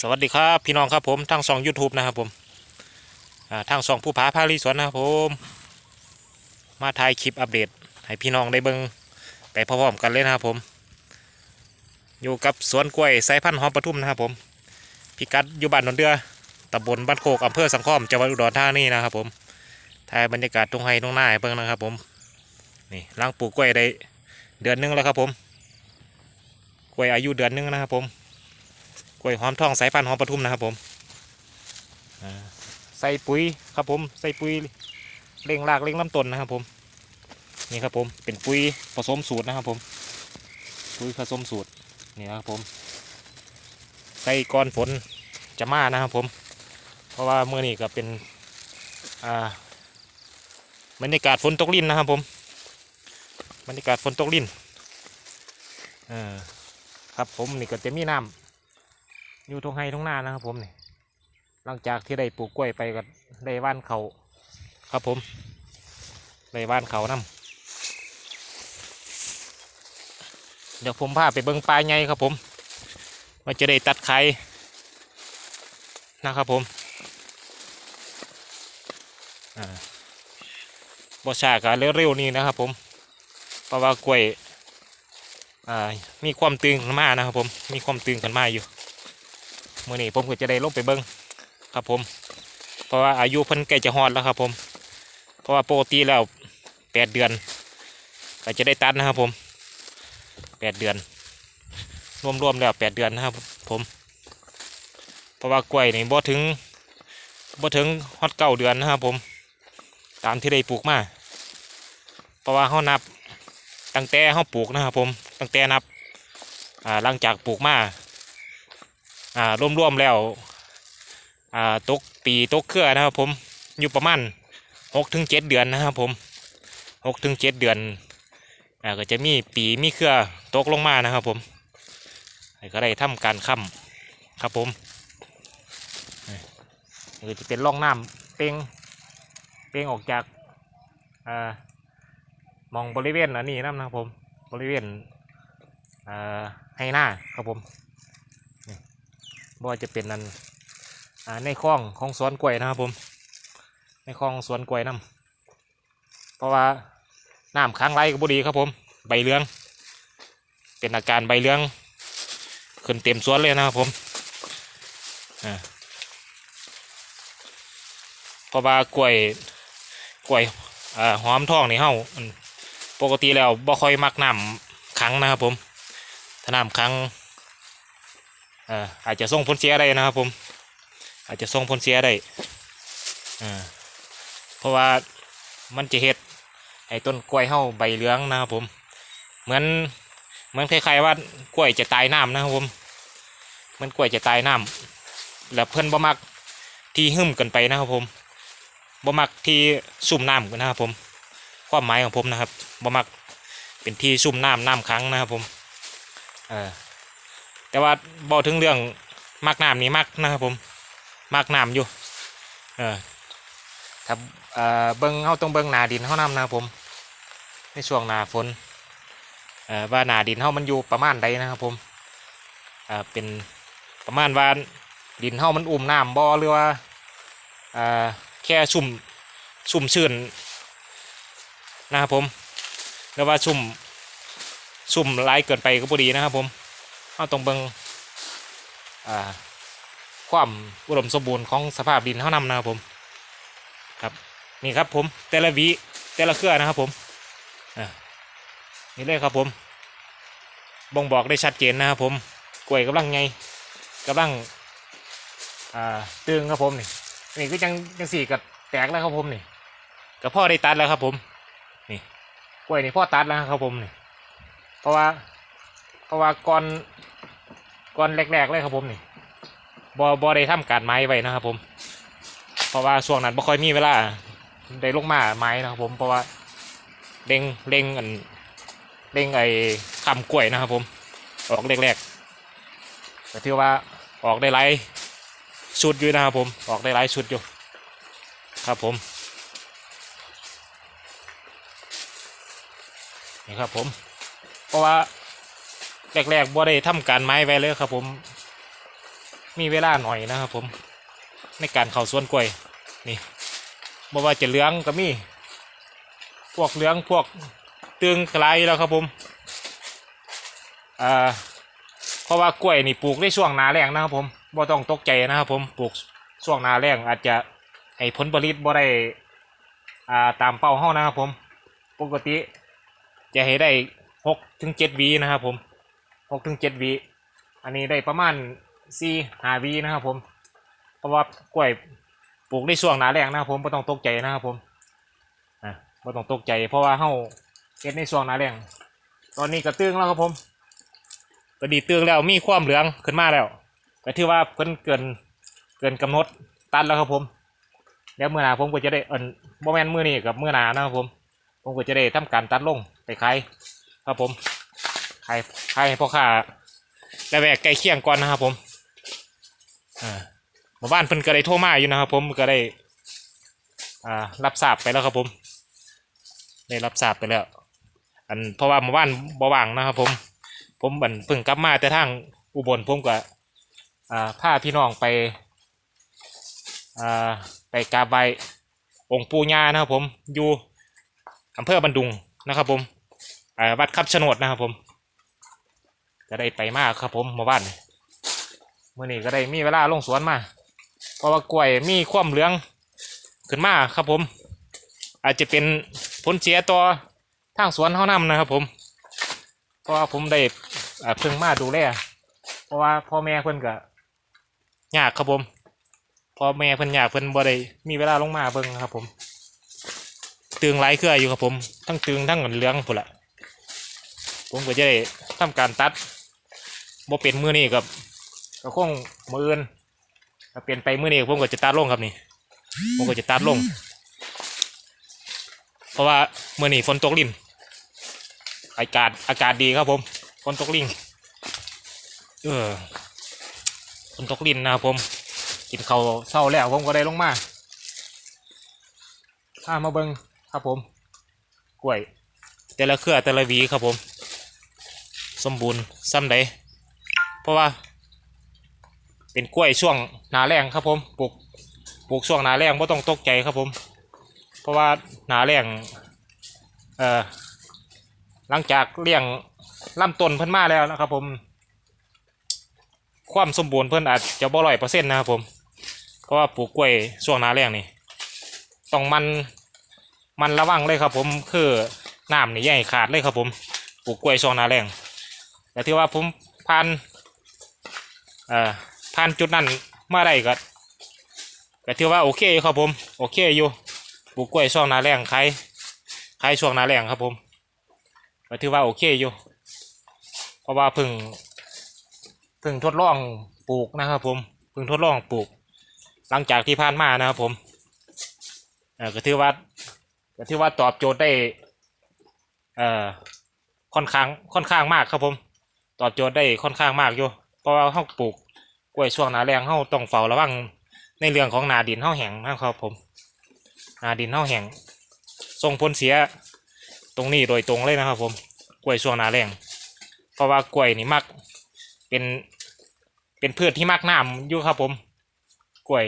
สวัสดีครับ พี่น้องครับผมทางช่อง YouTube นะครับผมอ่าทางช่องผู้ผาพาลีสวนนะครับผม มาถ่ายคลิปอัปเดต ให้พี่น้องได้เบิ่งไปพร้อมๆกันเลยนะครับผม อยู่กับสวนกล้วยสายพันธุ์หอมปทุมนะครับผมพิกัดอยู่บ้านนนเดือตำบลบ้านโคกอำเภอสังขอมจังหวัดอุดรธานีนะครับผมถ่ายบรรยากาศตรงไฮตรงหน้าให้เบิ่งนะครับผมนี่ล้างปลูกกล้วยได้เดือนหนึงแล้วครับผมกล้วยอายุเดือนหนึงนะครับผม กล้วยหอมทองสายพันธุ์หอมปทุมนะครับผมใส่ปุ๋ยครับผมใส่ปุ๋ยเร่งรากเร่งลำต้นนะครับผมนี่ครับผมเป็นปุ๋ยผสมสูตรนะครับผมปุ๋ยผสมสูตรนี่นะครับผมใส่ก้อนฝนจะมานะครับผม เพราะว่าเมื่อนี้ก็เป็นอ่าบรรยากาศฝนตกลิ่นนะครับผมบรรยากาศฝนตกลิ่นอ่าครับผมนี่ก็จะมีน้ำ อยู่ตรงไฮตรงหน้านะครับผมนี่หลังจากที่ได้ปลูกกล้วยไปก็ได้ว่านเขาครับผมได้ว่านเขานํเดี๋ยวผมพาไปเบิ้งปลาใหญ่ครับผมว่าจะได้ตัดไข่นะครับผมอ่าบชากะเร็วๆนี่นะครับผมเพราะว่ากล้วยมีความตึงขึ้นมานะครับผมมีความตึงขึ้นมาอยู่ มื่อนี้ผมก็จะได้ลงไปเบิ้งครับผม เพราะว่าอายุเพิ่นใกล้จะฮอดแล้วครับผม เพราะว่าปกติแล้วแปดเดือนก็จะได้ตัดนะครับผมแปดเดือน รวมๆแล้วแปดเดือนนะครับผม เพราะว่ากล้วยนี่บ่ถึงบ่ถึงฮอดเก้าเดือนนะครับผม ตามที่ได้ปลูกมาเพราะว่าเขานับตั้งแต่เขาปลูกนะครับผม ตั้งแต่นับหลังจากปลูกมา อ่ารวมๆแล้วอ่าตกปีตกเครือนะครับ ผมอยู่ประมาณหกถึงเจ็ดเดือนนะครับ ผมหกถึงเจ็ดเดือนอ่าก็จะมีปีมีเครือตกลงมานะครับ ผมก็ได้ทำการค้ำครับผมนี่ก็จะเป็นร่องน้ำเป้งเป้งออกจากอ่ามองบริเวณอันนี้นำนะครับผมบริเวณอ่าให้หน้าครับผม บ่ว่าจะเป็นนันอ่าในคลองของสวนกล้วยนะครับผม ในคลองสวนกล้วยน้ำเพราะว่าน้ำค้างไรก็บุดีครับผม ใบเหลือง เป็นอาการใบเหลือง ขึ้นเต็มสวนเลยนะครับผมอ่าเพราะว่ากล้วยกล้วยอ่าหอมทองนี่เฮาปกติแล้วบ่ค่อยมักน้ำขังนะครับผม ถ้าน้ำขัง อ่ออาจจะส่งผลเสียได้นะครับ ผม อาจจะส่งผลเสียได้อ่าเพราะว่ามันจะเห็ดไอ้ต้นกล้วยเฮาใบเหลืองนะครับผม เหมือนเหมือนคล้ายๆว่ากล้วยจะตายน้ำนะครับผมเหมันกล้วยจะตายน้ำแล้วเพื่อนบ่มักที่หึ่มกันไปนะครับผมบ่มักที่ซุ่มน้ำกันนะครับผม ความหมายของผมนะครับบ่มักเป็นที่ซุ่มน้ำน้ำค้างนะครับผมเออ แต่ว่าบอกถึงเรื่องมักน้ำนี่มักนะครับผมมักน้ำอยู่เออถ้าเอ่อเบิ้งเขาต้องเบิ้งนาดินเขาน้ำนะครับผมในช่วงหนาฝนเอ่อว่านาดินเขามันอยู่ประมาณใดนะครับผมเอ่าเป็นประมาณว่าดินเขามันอุ่มน้ำบ่อหรือว่าเอ่าแค่ชุ่มชุ่มชื้นนะครับผมหรือว่าชุ่มชุ่มหลายเกินไปก็บ่ดีนะครับผม เราต้องเบิงอ่าความอุดมสมบูรณ์ของสภาพดินเท่านำนะครับผมครับนี่ครับผมแต่ละวีแต่ละเครือนะครับผมนี่เลยครับผมบ่งบอกได้ชัดเจนนะครับผมกล้วยกำลังไงกำลังตึงครับผมนี่นี่ก็ยังยังสี่กับแตกแล้วครับผมนี่กับพ่อได้ตัดแล้วครับผมนี่กล้วยนี่พ่อตัดแล้วครับผมนี่เพราะว่า ราะว่าก่อนก่อนแรกๆเลยครับผมนี่บอบอได้ทำการไม้ไว้นะครับ ผม เพราะว่าช่วงนั้นบ่ค่อยมีเวลาได้ลงมาไม้นะครับ ผมเพราะว่าเล็งเล็งอันเล็งไอ้คำกล้วยนะครับ ผม ออกแรกๆแต่ถือว่าออกได้หลายชุดอยู่นะครับผม ออกได้หลายชุดอยู่ ครับผมนี่ครับผม เพราะว่า แรกๆบ่ได้ทำการไม้ไว้เลยครับ ผม มีเวลาหน่อยนะครับ ผม ในการเข้าสวนกล้วยนี่บ่ว่าจะเหลืองก็มีพวกเหลืองพวกตึงกลายแล้วครับผมอ่าเพราะว่ากล้วยนี่ปลูกได้ช่วงหนาแรงนะครับ ผมบ่ต้องตกใจนะครับ ผมปลูกช่วงหนาแรงอาจจะให้ผลผลิตบ่ได้อ่าตามเป้าเฮานะครับผม ปกติจะให้ได้หกถึงเจ็ดวีนะครับผม หกถึงเจ็ดวีอันนี้ได้ประมาณสี่ห้าวีนะครับผม เพราะว่ากล้วยปลูกในช่วงหนาแรงนะครับผมไม่ต้องตกใจนะครับผมอะไม่ต้องตกใจ เพราะว่าเฮาเก็ดในช่วงหนาแรงตอนนี้ก็ตึงแล้วครับผมก็ดีตึงแล้วมีความเหลืองขึ้นมาแล้วก็ถือว่าเพิ่นเกินเกินกำหนดตัดแล้วครับผมเดี๋ยวเมื่อหนาผมก็จะได้เอินโมเมนมือนี้กับเมื่อนานะครับผม ผมก็จะได้ทำการตัดลงไปขายครับผม ขายขายให้พ่อค้าและแวกใกล้เคียงก่อนนะครับผมอ่าหมู่บ้านเพิ่นก็ได้โทรมาอยู่นะครับ ผมก็ได้อ่ารับทราบไปแล้วครับผม ได้รับทราบไปแล้ว อันเพราะว่าหมู่บ้านบ่ว่างนะครับ ผม ผมบันเพิ่งกลับมาแต่ทางอุบลผมก็อ่าพาพี่น้องไปอ่าไปกราบไหว้องค์ปู่ย่านะครับ ผมอยู่อำเภอบันดุงนะครับ ผมวัดคับโฉนดนะครับผม ก็ได้ไปมากครับผมหมาบ้านเมื่อนี้ก็ได้มีเวลาลงสวนมา เพราะว่ากล้วยมีความเหลืองขึ้นมาครับผม อาจจะเป็นผลเสียต่อทางสวนเขานำนะครับผม เพราะว่าผมได้เพิ่งมาดูแลเพราะว่าพ่อแม่เพิ่นก็ยากครับผมพ่อแม่เพิ่นยากเพิ่นบ่ได้มีเวลาลงมาเบิ่งครับ ผมตึงหลายเครืออยู่ครับผม ทั้งตึงทั้งเหลืองพุ่นละผมก็จะได้ ทำการตัดบ่เป็นมือนี่กับก็คงมืออื่นถ้าเปลี่ยนไปมือนี่ผมก็จะตัดลงครับนี่ผมก็จะตัดลง เพราะว่ามือนี่ฝนตกลิ่นอากาศอากาศดีครับผมฝนตกลิ่นเออฝนตกลิ่นนะครับผมกินข้าวเศร้าแล้วผมก็ได้ลงมาพามาเบิงครับผมกล้วย แต่ละเครือแต่ละวีครับผม สมบูรณ์ซ้ำใดเพราะว่า เป็นกล้วยช่วงหนาแรงครับผมปลูกปลูกช่วงหนาแรงไม่ต้องตกใจครับผม เพราะว่าหนาแรงเอ่อหลังจากเลี้ยงลำต้นเพิ่นมาแล้วนะครับผม ความสมบูรณ์เพิ่นอาจจะบ่ร้อยเปอร์เซ็นต์นะครับผม เพราะว่าปลูกกล้วยช่วงหนาแรงนี่ต้องมันมันระวังเลยครับผมคือน้ำนี่ใหญ่ขาดเลยครับผมปลูกกล้วยช่วงหนาแรง แต่ที่ว่าผมผ่านเอ่อผ่านจุดนั้นมาได้ก็ก็ถือว่าโอเคครับผมโอเคอยู่ปลูกกล้วยช่วงหนาแรงขายขายช่วงหนาแรงครับผมก็ถือว่าโอเคอยู่ เพราะว่าพึ่งพึ่งทดลองปลูกนะครับผมพึ่งทดลองปลูก หลังจากที่ผ่านมานะครับผมเออก็ถือว่าก็ถือว่าตอบโจทย์ได้เอ่อค่อนข้างค่อนข้างมากครับผม ตอบโจทย์ได้ค่อนข้างมากอยู่เพราะว่าเราปลูกกล้วยช่วงหนาแรงเราต้องเฝ้าระวังในเรื่องของหนาดินเราแห้งนะครับผมหนาดินเราแห้งส่งผลเสียตรงนี้โดยตรงเลยนะครับ ผมกล้วยช่วงหนาแรงเพราะว่ากล้วยนี่มักเป็นเป็นพืชที่มักน้ำอยู่ครับผมกล้วย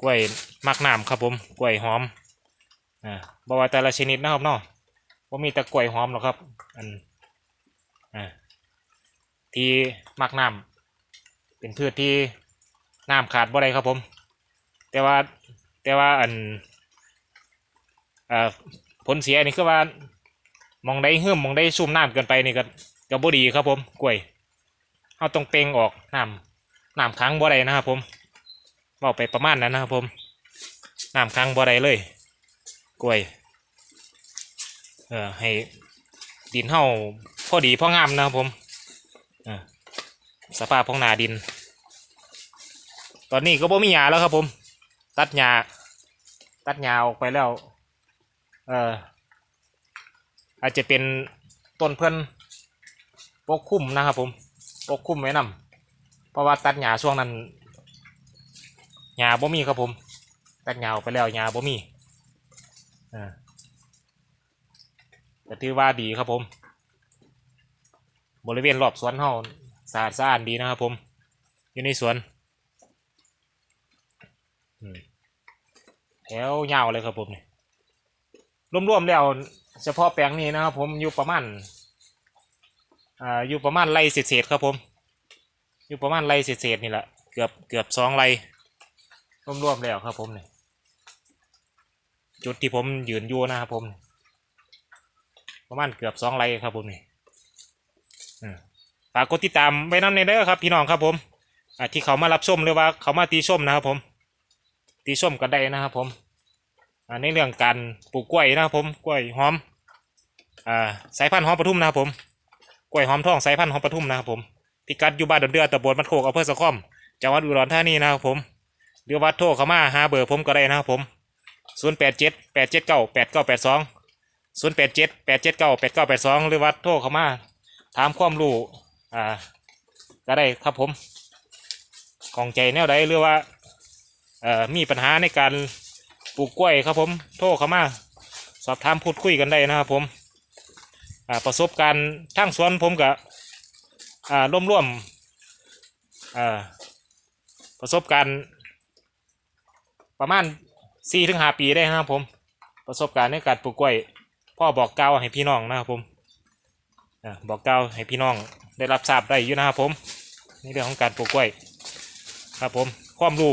กล้วยมักน้ำครับผมกล้วยหอมอ่าบอกว่าแต่ละชนิดนะครับเนาะว่ามีแต่กล้วยหอมหรอกครับ อัน ที่มักน้ำเป็นพืชที่น้ำขาดบ่ได้ครับผม แต่ว่าแต่ว่าอันอผลเสียนี่คือว่ามองได้เหื่มมองได้ซุ่มน้ำเกินไปนี่ก็ก็บ่ดีครับผมกล้วยเอาต้องเป่งออกน้ำน้ำค้างบ่ได้นะครับผมบอกไปประมาณนั้นนะครับผมน้ำค้างบ่ได้เลยกล้วยเอ่อให้ดินเฮาพอดีพองามนะครับผม สภาพของนาดิน ตอนนี้ก็บ่มีหญ้าแล้วครับผม ตัดหญ้าตัดหญ้าออกไปแล้ว เอ่ออาจจะเป็นต้นเพื่อนปกคลุมนะครับผมปกคลุมไว้นำเพราะว่าตัดหญ้าช่วงนั้นหญ้าบ่มีครับผม ตัดหญ้าออกไปแล้วหญ้าบ่มีอ่าแต่ถือว่าดีครับผม บริเวณรอบสวนเฮาะอาดสะอานดีนะครับผม อยู่ในสวนแถวยาวเลยครับผมนี่รวมๆแล้วเฉพาะแปลงนี้นะครับผมอยู่ประมาณอ่าอยู่ประมาณไร่เศษๆครับผม อยู่ประมาณไร่เศษๆนี่แหละเกือบเกือบสองไร่รวมๆแล้วครับผมนี่จุดที่ผมยืนอยู่นะครับผม ประมาณเกือบสองไร่ครับผมนี่อืม ฝากกดติดตามไว้นั่นในเด้อครับ พี่น้องครับผมที่เขามารับชมหรือว่าเขามาตีส้มนะครับผม ตีส้มกันได้นะครับผมในเรื่องการปลูกกล้วยนะครับผมกล้วยหอมอสายพันธุ์หอมปทุมนะครับผมกล้วยหอมทองสายพันธุ์หอมปทุมนะครับผมพิกัดอยู่บ้านดอนเดือตำบลมันโคกอำเภอสะข้อมจังหวัดอุดรธานีนะครับผมหรือว่าโทรเข้ามาหาเบอร์ผมก็ได้นะครับผมศูนย์แปดเจ็ดแปดเจ็ดเก้าแปดเก้าแปดสองศูนย์แปดเจ็ดแปดเจ็ดเก้าแปดเก้าแปดสองหรือว่าโทรเข้ามาถามความรู้ อ่า ก็ได้ครับผมของใจแนวใดหรือว่าเอ่อมีปัญหาในการปลูกกล้วยครับผมโทรเข้ามา สอบถามพูดคุยกันได้นะครับผมอ่าประสบการณ์ทางสวนผมกับอ่าร่วมร่วมอ่าประสบการณ์ประมาณสี่ถึงห้าปีได้นะครับผม ประสบการณ์ในการปลูกกล้วย พ่อบอกกล่าวให้พี่น้องนะครับผมอ่าบอกกล่าวให้พี่น้อง ได้รับทราบได้อยู่นะครับผมในเรื่องของการปลูกกล้วยครับผมความรู้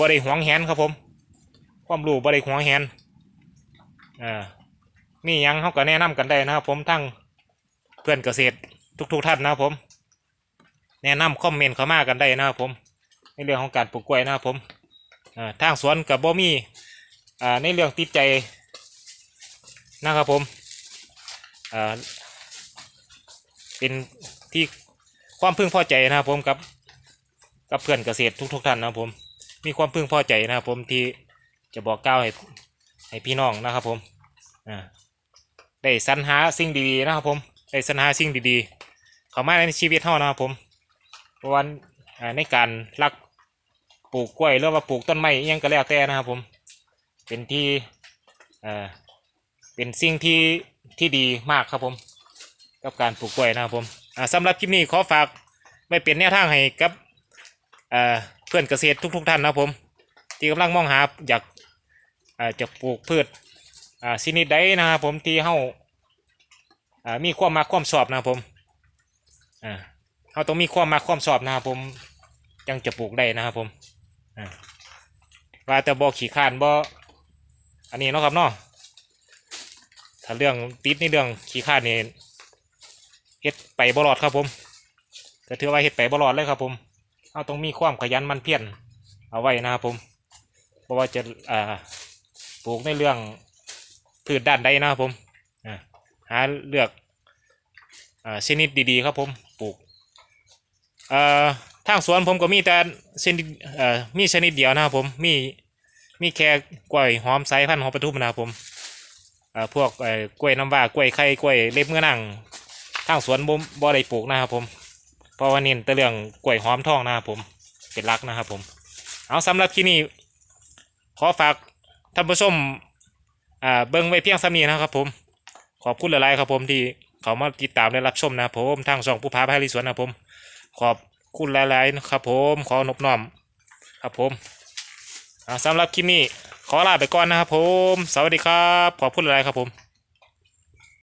บริหวงแหนครับผม ความรู้บริหวงแหนอ่ามียังเขาก็แนะนำกันได้นะครับผมทั้งเพื่อนเกษตรทุกๆทท่านนะครับผม แนะนำคอมเมนต์เข้ามากันได้นะครับผม ในเรื่องของการปลูกกล้วยนะครับผมอ่าทางสวนกับบ่มีอ่าในเรื่องติดใจนะครับผมอ่าเป็น ที่ความพึงพอใจนะครับผมกับกับเพื่อนเกษตรทุกๆทท่านนะครับผม มีความพึงพอใจนะครับผมที่จะบอกกล่าวให้ให้พี่น้องนะครับผมอ่าได้สรรหาสิ่งดีๆนะครับผมได้สรรหาสิ่งดีๆ เข้ามาในชีวิตเท่านะครับผมเพราะวันในการรักปลูกกล้วยหรือว่าปลูกต้นไม้ยังก็แล้วแต่นะครับผม เป็นที่อ่าเป็นสิ่งที่ที่ดีมากครับผม กับการปลูกกล้วยนะครับผม อ่าสำหรับคลิปนี้ขอฝากไว้เป็นแนวทางให้กับอ่าเพื่อนเกษตรทุก ๆ ท่านนะครับผม ที่กำลังมองหาอยากอ่าจะปลูกพืชอ่าชนิดใดนะครับผมที่เฮาอ่ามีความมาความชอบนะครับผมอ่าเฮาต้องมีความมาความชอบนะครับผมจังจะปลูกได้นะครับผมอ่าว่าแต่บ่ขี้ข้านบ่อันนี้เนาะครับเนาะถ้าเรื่องติดในเรื่องขี้ข้านนี่ เฮ็ดไปบรอดครับผมก็ถือว่าเฮ็ดไปบรอดเลยครับผมเราต้องมีความขยันมันเพียรเอาไว้นะครับผมเพราะว่าจะอ่าปลูกในเรื่องพืชด้านใดนะครับผมหาเลือกอชนิดดีๆครับผมปลูกทางสวนผมก็มีแต่ชนิดมีชนิดเดียวนะครับผมมีมีแค่กล้วยหอมสายพันธุ์หอมปทุมนะครับผมพวกกล้วยน้ำว้ากล้วยไข่กล้วยเล็บเมื่อนัง ทางสวนบ่บ่ได้ปลูกนะครับผมเพราะว่าเน้นแต่เรื่องกล้วยหอมทองนะครับผมเป็นหลักนะครับผม เอาสำหรับที่นี่ขอฝากท่านผู้ชมอ่าเบิ้งไว้เพียงสำนีนะครับผม ขอบคุณหลายๆครับผมที่เขามาติดตามและรับชมนะครับผมทางช่องผู้พาพาลิสวนนะครับผม ขอบคุณหลายๆนะครับผมขอนบน้อมครับผมสำหรับคลิปนี้ขอลาไปก่อนนะครับผม สวัสดีครับ ขอบคุณหลายๆครับผม